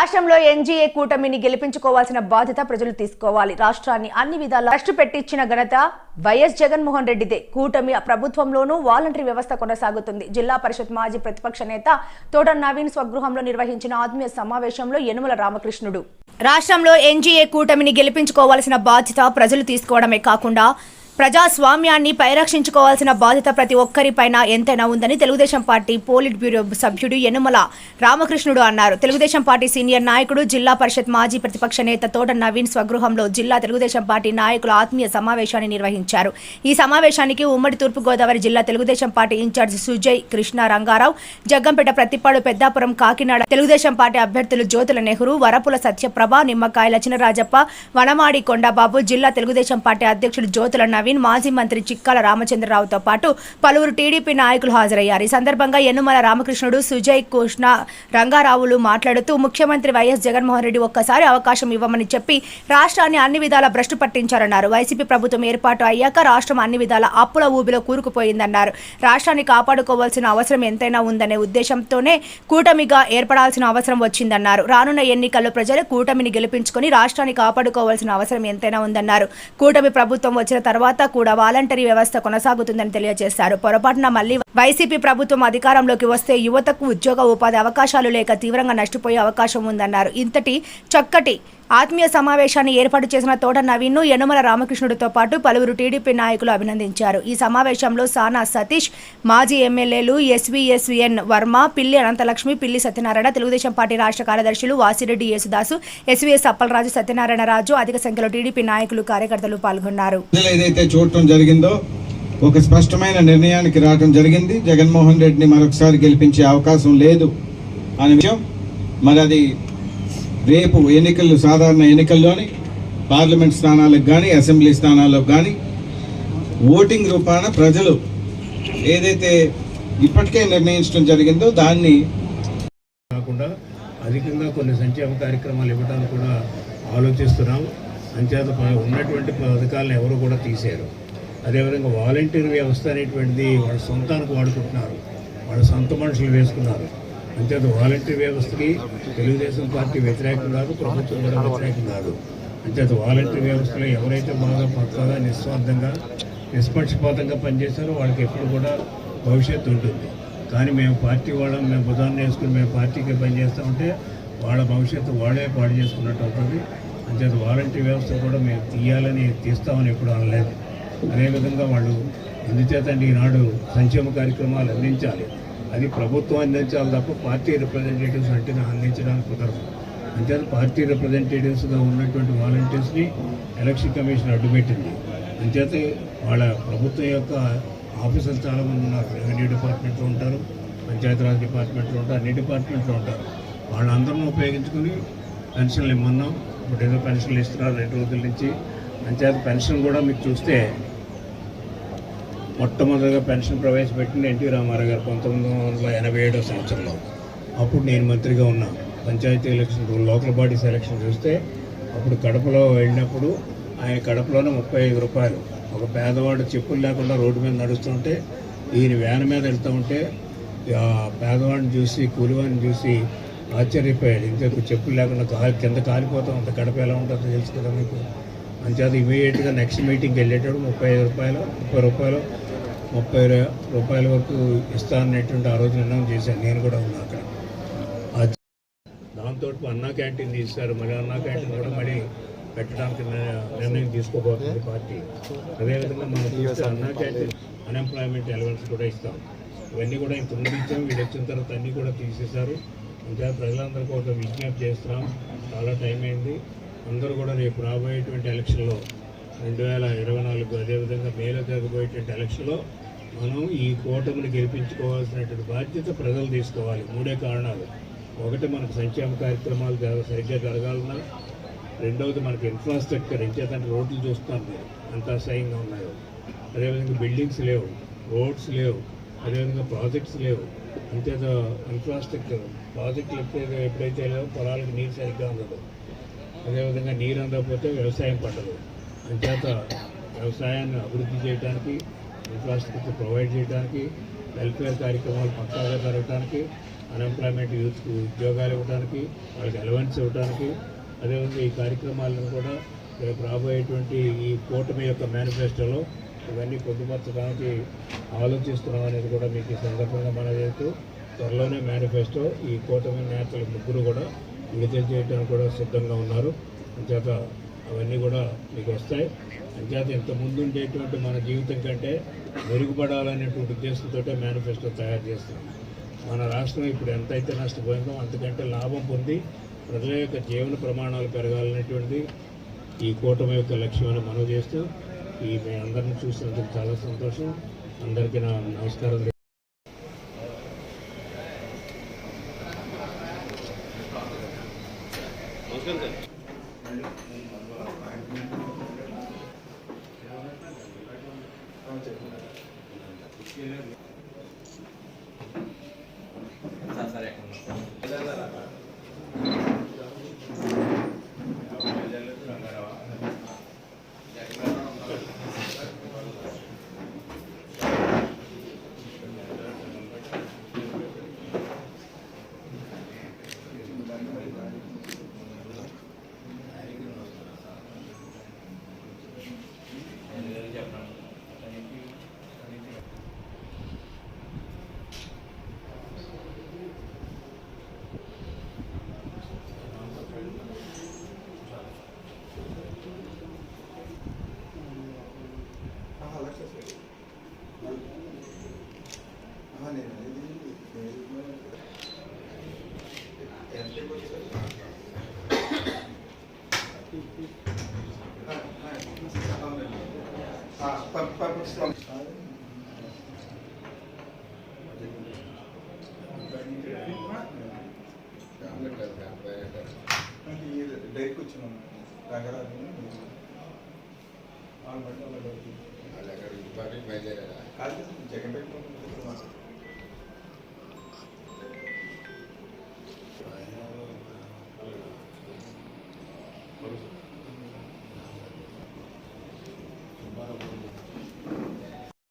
రాష్ట్రంలో ఎన్జీఏ కూటమిని గెలిపించుకోవాల్సిన బాధ్యత ప్రజలు తీసుకోవాలి. రాష్ట్రాన్ని అన్ని విధాలా కష్ట పెట్టించిన ఘనత వైఎస్ జగన్మోహన్ రెడ్డిదే. కూటమి ప్రభుత్వంలోనూ వాలంటరీ వ్యవస్థ కొనసాగుతుంది. జిల్లా పరిషత్ మాజీ ప్రతిపక్ష నేత తోట నవీన్ స్వగృహంలో నిర్వహించిన ఆత్మీయ సమావేశంలో యనుమల రామకృష్ణుడు. రాష్ట్రంలో ఎన్జీఏ కూటమిని గెలిపించుకోవాల్సిన బాధ్యత ప్రజలు తీసుకోవడమే కాకుండా ప్రజాస్వామ్యాన్ని పరిరక్షించుకోవాల్సిన బాధ్యత ప్రతి ఒక్కరిపైన ఎంతైనా ఉందని తెలుగుదేశం పార్టీ పోలిట్ బ్యూరో సభ్యుడు యనుమల రామకృష్ణుడు అన్నారు. తెలుగుదేశం పార్టీ సీనియర్ నాయకుడు జిల్లా పరిషత్ మాజీ ప్రతిపక్ష నేత తోట నవీన్ స్వగృహంలో జిల్లా తెలుగుదేశం పార్టీ నాయకుల ఆత్మీయ సమావేశాన్ని నిర్వహించారు. ఈ సమావేశానికి ఉమ్మడి తూర్పుగోదావరి జిల్లా Telugu Desam party in charge Sujay Krishna Rangarao Jaggampeta Prathipadu Peddapuram Kakinada Telugu Desam party అభ్యర్థులు జ్యోతుల నెహ్రూ వరపుల సత్యప్రభ నిమ్మకాయల చినరాజప్ప వనమాడి కొండబాబు జిల్లా తెలుగుదేశం పార్టీ అధ్యక్షుడు జ్యోతుల నవీన్ మాజీ మంత్రి చిక్కాల రామచంద్రరావుతో పాటు పలువురు టీడీపీ నాయకులు హాజరయ్యారు. ఈ సందర్భంగా యనుమల రామకృష్ణుడు సుజయ్ కృష్ణ రంగారావులు మాట్లాడుతూ ముఖ్యమంత్రి వైఎస్ జగన్మోహన్ రెడ్డి ఒక్కసారి అవకాశం ఇవ్వమని చెప్పి రాష్ట్రాన్ని అన్ని విధాల భ్రష్టు పట్టించారన్నారు. వైసీపీ ప్రభుత్వం ఏర్పాటు అయ్యాక రాష్ట్రం అన్ని విధాల అప్పుల ఊబిలో కూరుకుపోయిందన్నారు. రాష్ట్రాన్ని కాపాడుకోవాల్సిన అవసరం ఎంతైనా ఉందనే ఉద్దేశంతోనే కూటమిగా ఏర్పడాల్సిన అవసరం వచ్చిందన్నారు. రానున్న ఎన్నికల్లో ప్రజలు కూటమిని గెలిపించుకొని రాష్ట్రాన్ని కాపాడుకోవాల్సిన అవసరం ఎంతైనా ఉందన్నారు. కూటమి ప్రభుత్వం వచ్చిన తర్వాత కూడా వాలంటరీ వ్యవస్థ కొనసాగుతుందని తెలియజేశారు. పొరపాటున మళ్ళీ వైసీపీ ప్రభుత్వం అధికారంలోకి వస్తే యువతకు ఉద్యోగ ఉపాధి అవకాశాలు లేక తీవ్రంగా నష్టపోయే అవకాశం ఉందన్నారు. ఇంతటి చక్కటి ఆత్మీయ సమావేశాన్ని ఏర్పాటు చేసిన తోట నవీన్ను యనుమల రామకృష్ణుడితో పాటు పలువురు టీడీపీ నాయకులు అభినందించారు. ఈ సమావేశంలో సానా సతీష్ మాజీ ఎమ్మెల్యేలు ఎస్వీఎస్విఎన్ వర్మ పిల్లి అనంతలక్ష్మి పిల్లి సత్యనారాయణ తెలుగుదేశం పార్టీ రాష్ట్ర కార్యదర్శులు వాసిరెడ్డి యేసుదాసు ఎస్వీఎస్ అప్పలరాజు సత్యనారాయణ రాజు అధిక సంఖ్యలో టీడీపీ నాయకులు కార్యకర్తలు పాల్గొన్నారు. ఏదైతే చూడటం జరిగిందో ఒక స్పష్టమైన నిర్ణయానికి రావడం జరిగింది. జగన్మోహన్ రెడ్డిని మరొకసారి గెలిపించే అవకాశం లేదు అనే విషయం. మరి అది రేపు ఎన్నికలు సాధారణ ఎన్నికల్లోని పార్లమెంట్ స్థానాలకు కానీ అసెంబ్లీ స్థానాలకు కానీ ఓటింగ్ రూపాన ప్రజలు ఏదైతే ఇప్పటికే నిర్ణయించడం జరిగిందో దాన్ని కాకుండా అధికంగా కొన్ని సంక్షేమ కార్యక్రమాలు ఇవ్వడానికి కూడా ఆలోచిస్తున్నాం అంచేత ఉన్నటువంటి పథకాలను ఎవరు కూడా తీశారు అదేవిధంగా వాలంటీర్ వ్యవస్థ అనేటువంటిది వాళ్ళ సొంతానికి వాడుకుంటున్నారు. వాళ్ళ సొంత మనుషులు వేసుకున్నారు. అంతే వాలంటీర్ వ్యవస్థకి తెలుగుదేశం పార్టీ వ్యతిరేకం కాదు ప్రభుత్వం కూడా వ్యతిరేకం కాదు. అంతే వాలంటీర్ వ్యవస్థలో ఎవరైతే బాగా పక్కగా నిస్వార్థంగా నిష్పక్షపాతంగా పనిచేశారో వాళ్ళకి ఎప్పుడు కూడా భవిష్యత్తు ఉంటుంది. కానీ మేము పార్టీ వాళ్ళని మేము బుధాన్ని వేసుకుని మేము పార్టీకి పనిచేస్తామంటే వాళ్ళ భవిష్యత్తు వాళ్ళే పాడు చేసుకున్నట్టు అవుతుంది. అంతేత వాలంటీర్ వ్యవస్థ కూడా మేము తీయాలని తీస్తామని ఎప్పుడు అనలేదు. అదేవిధంగా వాళ్ళు ఎందుచేత అంటే ఈనాడు సంక్షేమ కార్యక్రమాలు అందించాలి. అది ప్రభుత్వం అందించాలి తప్ప పార్టీ రిప్రజెంటేటివ్స్ అంటే అందించడానికి కుదరదు. అంచేత పార్టీ రిప్రజెంటేటివ్స్గా ఉన్నటువంటి వాలంటీర్స్ని ఎలక్షన్ కమిషన్ అడ్డుపెట్టింది. అంచేత వాళ్ళ ప్రభుత్వం యొక్క ఆఫీసర్లు చాలామంది ఉన్నారు. రెవెన్యూ డిపార్ట్మెంట్లో ఉంటారు పంచాయతీరాజ్ డిపార్ట్మెంట్లో ఉంటారు అన్ని డిపార్ట్మెంట్లో ఉంటారు. వాళ్ళందరినీ ఉపయోగించుకుని పెన్షన్లు ఇమ్మన్నాం. ఇప్పుడు ఏదో పెన్షన్లు ఇస్తున్నారు రెండు రోజుల నుంచి. పంచాయతీ పెన్షన్ కూడా మీకు చూస్తే మొట్టమొదటిగా పెన్షన్ ప్రవేశపెట్టింది ఎన్టీ రామారావు గారు పంతొమ్మిది వందల ఎనభై ఏడో సంవత్సరంలో. అప్పుడు నేను మంత్రిగా ఉన్నా. Panchayat election local bodies election చూస్తే అప్పుడు కడపలో వెళ్ళినప్పుడు ఆయన కడపలోనే ముప్పై ఐదు రూపాయలు. ఒక పేదవాడు చెప్పులు లేకుండా రోడ్డు మీద నడుస్తుంటే ఈయన వ్యాన్ మీద వెళ్తూ ఉంటే పేదవాడిని చూసి కూలివాడిని చూసి ఆశ్చర్యపోయాడు. ఇంతకు చెప్పులు లేకుండా కాలు కింద కాలిపోతూ అంత కడప ఎలా ఉంటుందో తెలుసు కదా మీకు? అంచేత ఇమీడియట్గా నెక్స్ట్ మీటింగ్కి వెళ్ళేటప్పుడు ముప్పై ఐదు రూపాయలు ముప్పై రూపాయలు ముప్పై రూపాయల వరకు ఇస్తాననేటువంటి ఆ రోజు నిర్ణయం చేశాను. నేను కూడా ఉన్నా అక్కడ. దాంతో అన్నా క్యాంటీన్ తీస్తారు. మరి అన్నా క్యాంటీన్ కూడా మళ్ళీ పెట్టడానికి నిర్- నిర్ణయం తీసుకోబోతుంది పార్టీ. అదేవిధంగా మనం చూస్తే అన్నా క్యాంటీన్ అన్ఎంప్లాయ్మెంట్ అలవెన్స్ కూడా ఇస్తాం. ఇవన్నీ కూడా ముందు ఇచ్చాం వీళ్ళు వచ్చిన తర్వాత అన్నీ కూడా తీసేశారు. ఇంకా ప్రజలందరికీ ఒక విజ్ఞప్తి చేస్తున్నాం. చాలా టైం అయింది. అందరూ కూడా రేపు రాబోయేటువంటి ఎలక్షన్లో రెండు వేల ఇరవై నాలుగు అదేవిధంగా మేలో జరగబోయేటువంటి ఎలక్షన్లో మనం ఈ కూటమిని గెలిపించుకోవాల్సినటువంటి బాధ్యత ప్రజలు తీసుకోవాలి. మూడే కారణాలు. ఒకటి మనకు సంక్షేమ కార్యక్రమాలు సరిగ్గా జరగాలన్నా రెండవది మనకి ఇన్ఫ్రాస్ట్రక్చర్ ఇంచేతంటే రోడ్లు చూస్తాం మీరు. అంత అసహ్యంగా ఉన్నాయో. అదేవిధంగా బిల్డింగ్స్ లేవు రోడ్స్ లేవు అదేవిధంగా ప్రాజెక్ట్స్ లేవు. అంతేత ఇన్ఫ్రాస్ట్రక్చర్ ప్రాజెక్టులు ఎప్పుడైతే ఎప్పుడైతే లేవో పొలాలకు నీరు సరిగ్గా ఉండదు అదేవిధంగా నీరు అందకపోతే వ్యవసాయం పండదు అంచేత వ్యవసాయాన్ని అభివృద్ధి చేయడానికి ఇన్ఫ్రాస్ట్రక్చర్ ప్రొవైడ్ చేయడానికి వెల్ఫేర్ కార్యక్రమాలు పక్కాగా జరగడానికి అన్ఎంప్లాయ్మెంట్ యూత్కు ఉద్యోగాలు ఇవ్వడానికి వాళ్ళకి అలవెన్స్ ఇవ్వడానికి అదేవిధంగా ఈ కార్యక్రమాలను కూడా రేపు రాబోయేటువంటి ఈ కూటమి యొక్క మేనిఫెస్టోలో ఇవన్నీ పొందుపరచడానికి ఆలోచిస్తున్నాం అనేది కూడా మీకు ఈ సందర్భంగా మనం చేస్తూ త్వరలోనే మేనిఫెస్టో ఈ కూటమి నేతలు ముగ్గురు కూడా విడుదల చేయడానికి కూడా సిద్ధంగా ఉన్నారు. అంచేత అవన్నీ కూడా మీకు వస్తాయి. అంచేత ఇంత ముందు ఉండేటువంటి మన జీవితం కంటే మెరుగుపడాలనేటువంటి ఉద్దేశంతో మేనిఫెస్టో తయారు చేస్తాం మన రాష్ట్రం ఇప్పుడు ఎంతైతే నష్టపోయిందో అంతకంటే లాభం పొంది ప్రజల యొక్క జీవన ప్రమాణాలు పెరగాలనేటువంటిది ఈ కూటమి యొక్క లక్ష్యం అని మనం చేస్తూ ఈ మీ అందరిని చూసినందుకు చాలా సంతోషం. అందరికీ నా నమస్కారం. డైరీకి వచ్చినాం రంగరాజు వాళ్ళు బట్టి వాళ్ళ జగన్ పెట్టుకున్నాం